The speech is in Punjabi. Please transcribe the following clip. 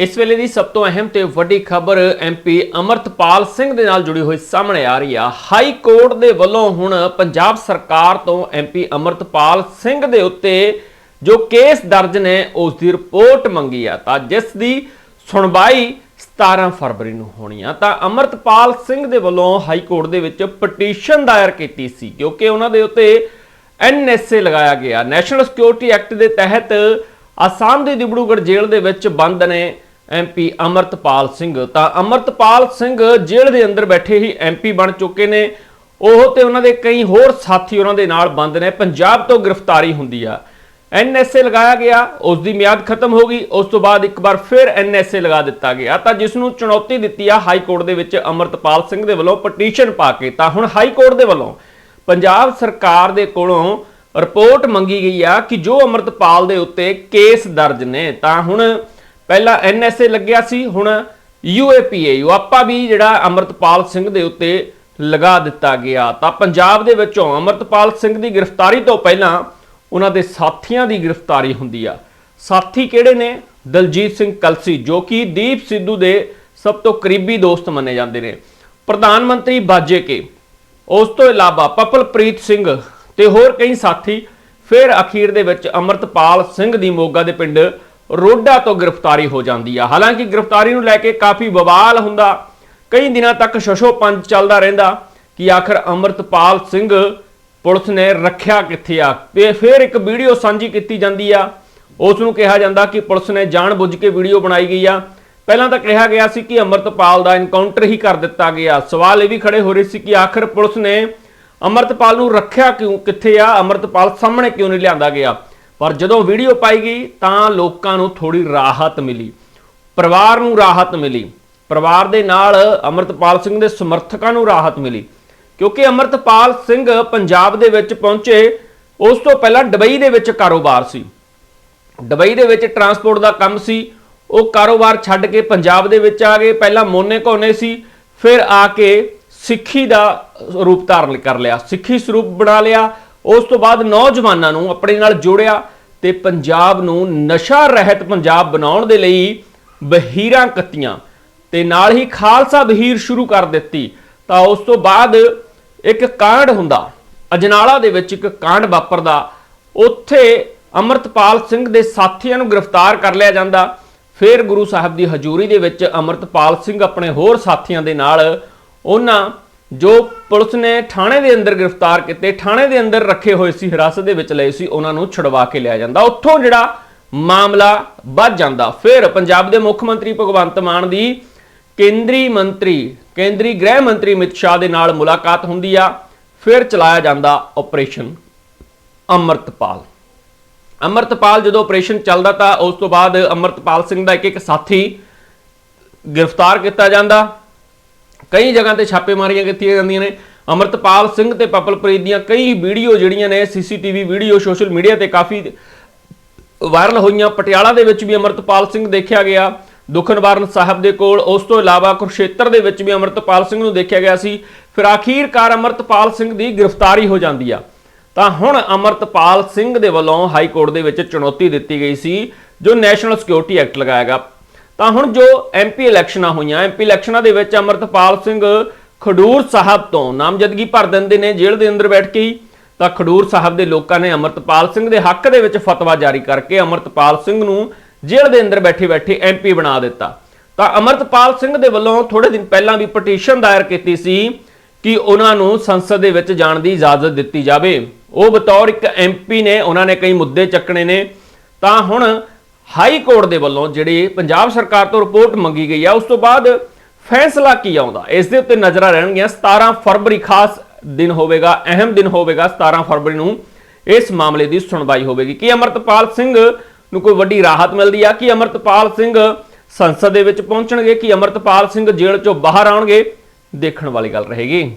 ਇਸ ਵੇਲੇ ਦੀ ਸਭ ਤੋਂ ਅਹਿਮ ਤੇ ਵੱਡੀ ਖਬਰ ਐਮਪੀ ਅਮਰਤਪਾਲ ਸਿੰਘ ਦੇ ਨਾਲ ਜੁੜੀ ਹੋਈ ਸਾਹਮਣੇ ਆ ਰਹੀ ਆ। ਹਾਈ ਕੋਰਟ ਦੇ ਵੱਲੋਂ ਹੁਣ ਪੰਜਾਬ ਸਰਕਾਰ ਤੋਂ ਐਮਪੀ ਅਮਰਤਪਾਲ ਸਿੰਘ ਦੇ ਉੱਤੇ ਜੋ ਕੇਸ ਦਰਜ ਨੇ, ਉਸ ਦੀ ਰਿਪੋਰਟ ਮੰਗੀ ਆ। ਤਾਂ ਜਿਸ ਦੀ ਸੁਣਵਾਈ 17 ਫਰਵਰੀ ਨੂੰ ਹੋਣੀ ਆ। ਤਾਂ ਅਮਰਤਪਾਲ ਸਿੰਘ ਦੇ ਵੱਲੋਂ ਹਾਈ ਕੋਰਟ ਦੇ ਵਿੱਚ ਪਟੀਸ਼ਨ ਦਾਇਰ ਕੀਤੀ ਸੀ, ਕਿਉਂਕਿ ਉਹਨਾਂ ਦੇ ਉੱਤੇ ਐਨਐਸਏ ਲਗਾਇਆ ਗਿਆ। ਨੈਸ਼ਨਲ ਸਿਕਿਉਰਿਟੀ ਐਕਟ ਦੇ ਤਹਿਤ ਅਸਾਮ ਦੀ ਦਿਬੜੂਗੜ੍ਹ ਜੇਲ੍ਹ ਦੇ ਵਿੱਚ ਬੰਦ ਨੇ। ਐਮਪੀ ਅਮਰਤਪਾਲ ਸਿੰਘ। ਤਾਂ ਅਮਰਤਪਾਲ ਸਿੰਘ ਜੇਲ੍ਹ ਦੇ ਅੰਦਰ ਬੈਠੇ ਹੀ ਐਮਪੀ ਬਣ ਚੁੱਕੇ ਨੇ। ਉਹ ਤੇ ਉਹਨਾਂ ਦੇ ਕਈ ਹੋਰ ਸਾਥੀ ਉਹਨਾਂ ਦੇ ਨਾਲ ਬੰਦ ਨੇ। ਪੰਜਾਬ ਤੋਂ ਗ੍ਰਿਫਤਾਰੀ ਹੁੰਦੀ ਆ। ਐਨਐਸਏ ਲਗਾਇਆ ਗਿਆ। ਉਸ ਦੀ ਮਿਆਦ ਖਤਮ ਹੋ ਗਈ। ਉਸ ਤੋਂ ਬਾਅਦ ਇੱਕ ਵਾਰ ਫਿਰ ਐਨਐਸਏ ਲਗਾ ਦਿੱਤਾ ਗਿਆ। ਤਾਂ ਜਿਸ ਨੂੰ ਚੁਣੌਤੀ ਦਿੱਤੀ ਆ ਹਾਈ ਕੋਰਟ ਦੇ ਵਿੱਚ ਅਮਰਤਪਾਲ ਸਿੰਘ ਦੇ ਵੱਲੋਂ ਪਟੀਸ਼ਨ ਪਾ ਕੇ। ਤਾਂ ਹੁਣ ਹਾਈ ਕੋਰਟ ਦੇ ਵੱਲੋਂ ਪੰਜਾਬ ਸਰਕਾਰ ਦੇ ਕੋਲੋਂ ਰਿਪੋਰਟ ਮੰਗੀ ਗਈ ਆ ਕਿ ਜੋ ਅਮਰਤਪਾਲ ਦੇ ਉੱਤੇ ਕੇਸ ਦਰਜ ਨੇ। ਤਾਂ ਹੁਣ ਪਹਿਲਾਂ ਐਨਐਸਏ ਲੱਗਿਆ ਸੀ, ਹੁਣ ਯੂਏਪੀਏ ਯੂਆਪਾ ਵੀ ਜਿਹੜਾ ਅਮਰਤਪਾਲ ਸਿੰਘ ਦੇ ਉੱਤੇ ਲਗਾ ਦਿੱਤਾ ਗਿਆ। ਤਾਂ ਪੰਜਾਬ ਦੇ ਵਿੱਚੋਂ ਅਮਰਤਪਾਲ ਸਿੰਘ ਦੀ ਗ੍ਰਿਫਤਾਰੀ ਤੋਂ ਪਹਿਲਾਂ ਉਹਨਾਂ ਦੇ ਸਾਥੀਆਂ ਦੀ ਗ੍ਰਿਫਤਾਰੀ ਹੁੰਦੀ ਆ। ਸਾਥੀ ਕਿਹੜੇ ਨੇ? ਦਲਜੀਤ ਸਿੰਘ ਕਲਸੀ, ਜੋ ਕਿ ਦੀਪ ਸਿੱਧੂ ਦੇ ਸਭ ਤੋਂ ਕਰੀਬੀ ਦੋਸਤ ਮੰਨੇ ਜਾਂਦੇ ਨੇ। ਪ੍ਰਧਾਨ ਮੰਤਰੀ ਬਾਜੇ ਕੇ, ਉਸ ਤੋਂ ਇਲਾਵਾ ਪਪਲਪ੍ਰੀਤ ਸਿੰਘ ਤੇ ਹੋਰ ਕਈ ਸਾਥੀ, ਫਿਰ ਅਖੀਰ ਦੇ ਵਿੱਚ ਅਮਰਤਪਾਲ ਸਿੰਘ ਦੀ ਮੋਗਾ ਦੇ ਪਿੰਡ ਰੋਡਾ ਤੋਂ ਗ੍ਰਿਫਤਾਰੀ ਹੋ ਜਾਂਦੀ ਆ। ਹਾਲਾਂਕਿ ਗ੍ਰਿਫਤਾਰੀ ਨੂੰ ਲੈ ਕੇ ਕਾਫੀ ਬਵਾਲ ਹੁੰਦਾ। ਕਈ ਦਿਨਾਂ ਤੱਕ ਸ਼ਸ਼ੋ ਪੰਜ ਚੱਲਦਾ ਰਹਿੰਦਾ ਕਿ ਆਖਰ ਅਮਰਤਪਾਲ ਸਿੰਘ ਪੁਲਿਸ ਨੇ ਰੱਖਿਆ ਕਿੱਥੇ ਆ। ਤੇ ਫਿਰ ਇੱਕ ਵੀਡੀਓ ਸਾਂਝੀ ਕੀਤੀ ਜਾਂਦੀ ਆ। ਉਸ ਨੂੰ ਕਿਹਾ ਜਾਂਦਾ ਕਿ ਪੁਲਿਸ ਨੇ ਜਾਣਬੁੱਝ ਕੇ ਵੀਡੀਓ ਬਣਾਈ ਗਈ ਆ। ਪਹਿਲਾਂ ਤਾਂ ਕਿਹਾ ਗਿਆ ਸੀ ਕਿ ਅਮਰਤਪਾਲ ਦਾ ਇਨਕਾਊਂਟਰ ਹੀ ਕਰ ਦਿੱਤਾ ਗਿਆ। ਸਵਾਲ ਇਹ ਵੀ ਖੜੇ ਹੋ ਰਹੇ ਸੀ ਕਿ ਆਖਰ ਪੁਲਿਸ ਨੇ ਅਮਰਤਪਾਲ ਨੂੰ ਰੱਖਿਆ ਕਿਉਂ, ਕਿੱਥੇ ਆ? ਅਮਰਤਪਾਲ ਸਾਹਮਣੇ ਕਿਉਂ ਨਹੀਂ ਲਿਆਂਦਾ ਗਿਆ? ਪਰ ਜਦੋਂ ਵੀਡੀਓ ਪਾਈ ਗਈ ਤਾਂ ਲੋਕਾਂ ਨੂੰ ਥੋੜੀ ਰਾਹਤ ਮਿਲੀ। ਪਰਿਵਾਰ ਨੂੰ ਰਾਹਤ ਮਿਲੀ। ਪਰਿਵਾਰ ਦੇ ਨਾਲ ਅਮਰਤਪਾਲ ਸਿੰਘ ਦੇ ਸਮਰਥਕਾਂ ਨੂੰ ਰਾਹਤ ਮਿਲੀ। ਕਿਉਂਕਿ ਅਮਰਤਪਾਲ ਸਿੰਘ ਪੰਜਾਬ ਦੇ ਵਿੱਚ ਪਹੁੰਚੇ, ਉਸ ਤੋਂ ਪਹਿਲਾਂ ਦੁਬਈ ਦੇ ਵਿੱਚ ਕਾਰੋਬਾਰ ਸੀ। ਦੁਬਈ ਦੇ ਵਿੱਚ ਟਰਾਂਸਪੋਰਟ ਦਾ ਕੰਮ ਸੀ। ਉਹ ਕਾਰੋਬਾਰ ਛੱਡ ਕੇ ਪੰਜਾਬ ਦੇ ਵਿੱਚ ਆ ਗਏ। ਪਹਿਲਾਂ ਮੋਨੇ ਕੋਨੇ ਸੀ, ਫਿਰ ਆ ਕੇ ਸਿੱਖੀ ਦਾ ਰੂਪ ਧਾਰਨ ਕਰ ਲਿਆ। ਸਿੱਖੀ ਸਰੂਪ ਬਣਾ ਲਿਆ। ਉਸ ਤੋਂ ਬਾਅਦ ਨੌਜਵਾਨਾਂ ਨੂੰ ਆਪਣੇ ਨਾਲ ਜੋੜਿਆ ਤੇ ਪੰਜਾਬ ਨੂੰ ਨਸ਼ਾ ਰਹਿਤ ਪੰਜਾਬ ਬਣਾਉਣ ਦੇ ਲਈ ਬਹੀਰਾਂ ਕੱਤੀਆਂ ਤੇ ਨਾਲ ਹੀ ਖਾਲਸਾ ਬਹੀਰ ਸ਼ੁਰੂ ਕਰ ਦਿੱਤੀ। ਤਾਂ ਉਸ ਤੋਂ ਬਾਅਦ ਇੱਕ ਕਾਂਡ ਹੁੰਦਾ, ਅਜਨਾਲਾ ਦੇ ਵਿੱਚ ਇੱਕ ਕਾਂਡ ਵਾਪਰਦਾ। ਉੱਥੇ ਅਮਰਤਪਾਲ ਸਿੰਘ ਦੇ ਸਾਥੀਆਂ ਨੂੰ ਗ੍ਰਿਫਤਾਰ ਕਰ ਲਿਆ ਜਾਂਦਾ। ਫਿਰ ਗੁਰੂ ਸਾਹਿਬ ਦੀ ਹਜ਼ੂਰੀ ਦੇ ਵਿੱਚ ਅਮਰਤਪਾਲ ਸਿੰਘ ਆਪਣੇ ਹੋਰ ਸਾਥੀਆਂ ਦੇ ਨਾਲ ਉਹਨਾਂ ਜੋ ਪੁਲਿਸ ਨੇ ਥਾਣੇ ਦੇ ਅੰਦਰ ਗ੍ਰਿਫਤਾਰ ਕੀਤੇ, ਥਾਣੇ ਦੇ ਅੰਦਰ ਰੱਖੇ ਹੋਏ ਸੀ, ਹਿਰਾਸਤ ਦੇ ਵਿੱਚ ਲਏ ਸੀ, ਉਹਨਾਂ ਨੂੰ ਛੁਡਵਾ ਕੇ ਲਿਆ ਜਾਂਦਾ। ਉੱਥੋਂ ਜਿਹੜਾ ਮਾਮਲਾ ਵੱਧ ਜਾਂਦਾ। ਫਿਰ ਪੰਜਾਬ ਦੇ ਮੁੱਖ ਮੰਤਰੀ ਭਗਵੰਤ ਮਾਨ ਦੀ ਕੇਂਦਰੀ ਮੰਤਰੀ, ਕੇਂਦਰੀ ਗ੍ਰਹਿ ਮੰਤਰੀ ਅਮਿਤ ਸ਼ਾਹ ਦੇ ਨਾਲ ਮੁਲਾਕਾਤ ਹੁੰਦੀ ਆ। ਫਿਰ ਚਲਾਇਆ ਜਾਂਦਾ ਆਪਰੇਸ਼ਨ ਅਮਰਤਪਾਲ। ਅਮਰਤਪਾਲ ਜਦੋਂ ਆਪਰੇਸ਼ਨ ਚੱਲਦਾ ਤਾਂ ਉਸ ਤੋਂ ਬਾਅਦ ਅਮਰਤਪਾਲ ਸਿੰਘ ਦਾ ਇੱਕ ਇੱਕ ਸਾਥੀ ਗ੍ਰਿਫਤਾਰ ਕੀਤਾ ਜਾਂਦਾ। ਕਈ ਜਗ੍ਹਾ ਤੇ ਛਾਪੇਮਾਰੀਆਂ ਕੀਤੀਆਂ ਜਾਂਦੀਆਂ ਨੇ। ਅਮਰਤਪਾਲ ਸਿੰਘ ਤੇ ਪਪਲਪ੍ਰੀਤ ਦੀਆਂ ਕਈ ਵੀਡੀਓ ਜਿਹੜੀਆਂ ਨੇ, ਸੀਸੀਟੀਵੀ ਵੀਡੀਓ, ਸੋਸ਼ਲ ਮੀਡੀਆ ਤੇ ਕਾਫੀ ਵਾਇਰਲ ਹੋਈਆਂ। ਪਟਿਆਲਾ ਦੇ ਵਿੱਚ ਵੀ ਅਮਰਤਪਾਲ ਸਿੰਘ ਦੇਖਿਆ ਗਿਆ। ਦੁੱਖ ਨਿਵਾਰਨ ਸਾਹਿਬ ਦੇ ਕੋਲ, ਉਸ ਤੋਂ ਇਲਾਵਾ ਕੁਰਸ਼ੇਤਰ ਦੇ ਵਿੱਚ ਵੀ ਅਮਰਤਪਾਲ ਸਿੰਘ ਨੂੰ ਦੇਖਿਆ ਗਿਆ ਸੀ। ਫਿਰ ਆਖੀਰਕਾਰ ਅਮਰਤਪਾਲ ਸਿੰਘ ਦੀ ਗ੍ਰਿਫਤਾਰੀ ਹੋ ਜਾਂਦੀ ਆ। ਤਾਂ ਹੁਣ ਅਮਰਤਪਾਲ ਸਿੰਘ ਦੇ ਵੱਲੋਂ ਹਾਈ ਕੋਰਟ ਦੇ ਵਿੱਚ ਚੁਣੌਤੀ ਦਿੱਤੀ ਗਈ ਸੀ, ਜੋ ਨੈਸ਼ਨਲ ਸਿਕਿਉਰਿਟੀ ਐਕਟ ਲਗਾਇਆ ਗਿਆ। ਤਾਂ ਹੁਣ ਜੋ ਐਮਪੀ ਇਲੈਕਸ਼ਨਾਂ ਹੋਈਆਂ ਐਮਪੀ ਇਲੈਕਸ਼ਨਾਂ ਦੇ ਵਿੱਚ ਅਮਰਤਪਾਲ ਸਿੰਘ ਖਡੂਰ ਸਾਹਿਬ ਤੋਂ ਨਾਮਜ਼ਦਗੀ ਭਰ ਦਿੰਦੇ ਨੇ ਜੇਲ੍ਹ ਦੇ ਅੰਦਰ ਬੈਠ ਕੇ ਹੀ। ਤਾਂ ਖਡੂਰ ਸਾਹਿਬ ਦੇ ਲੋਕਾਂ ਨੇ ਅਮਰਤਪਾਲ ਸਿੰਘ ਦੇ ਹੱਕ ਦੇ ਵਿੱਚ ਫਤਵਾ ਜਾਰੀ ਕਰਕੇ ਅਮਰਤਪਾਲ ਸਿੰਘ ਨੂੰ ਜੇਲ੍ਹ ਦੇ ਅੰਦਰ ਬੈਠੇ ਬੈਠੇ ਐਮਪੀ ਬਣਾ ਦਿੱਤਾ। ਤਾਂ ਅਮਰਤਪਾਲ ਸਿੰਘ ਦੇ ਵੱਲੋਂ ਥੋੜੇ ਦਿਨ ਪਹਿਲਾਂ ਵੀ ਪਟੀਸ਼ਨ ਦਾਇਰ ਕੀਤੀ ਸੀ ਕਿ ਉਹਨਾਂ ਨੂੰ ਸੰਸਦ ਦੇ ਵਿੱਚ ਜਾਣ ਦੀ ਇਜਾਜ਼ਤ ਦਿੱਤੀ ਜਾਵੇ। ਉਹ ਬਤੌਰ ਇੱਕ ਐਮਪੀ ਨੇ, ਉਹਨਾਂ ਨੇ ਕਈ ਮੁੱਦੇ ਚੱਕਣੇ ਨੇ। ਤਾਂ ਹੁਣ ਹਾਈ ਕੋਰਟ ਦੇ ਵੱਲੋਂ ਜਿਹੜੀ ਪੰਜਾਬ ਸਰਕਾਰ ਤੋਂ ਰਿਪੋਰਟ ਮੰਗੀ ਗਈ ਆ, ਉਸ ਤੋਂ ਬਾਅਦ ਫੈਸਲਾ ਕੀ ਆਉਂਦਾ? ਇਸ ਦੇ ਉੱਤੇ ਨਜ਼ਰਾਂ ਰਹਿਣਗੀਆਂ। 17 ਫਰਵਰੀ ਖਾਸ ਦਿਨ ਹੋਵੇਗਾ, ਅਹਿਮ ਦਿਨ ਹੋਵੇਗਾ 17 ਫਰਵਰੀ ਨੂੰ ਇਸ ਮਾਮਲੇ ਦੀ ਸੁਣਵਾਈ ਹੋਵੇਗੀ। ਕਿ ਅਮਰਤਪਾਲ ਸਿੰਘ ਨੂੰ ਕੋਈ ਵੱਡੀ ਰਾਹਤ ਮਿਲਦੀ ਆ? ਕਿ ਅਮਰਤਪਾਲ ਸਿੰਘ ਸੰਸਦ ਦੇ ਵਿੱਚ ਪਹੁੰਚਣਗੇ? ਕਿ ਅਮਰਤਪਾਲ ਸਿੰਘ ਜੇਲ੍ਹ ਚੋਂ ਬਾਹਰ ਆਉਣਗੇ? ਦੇਖਣ ਵਾਲੀ ਗੱਲ ਰਹੇਗੀ।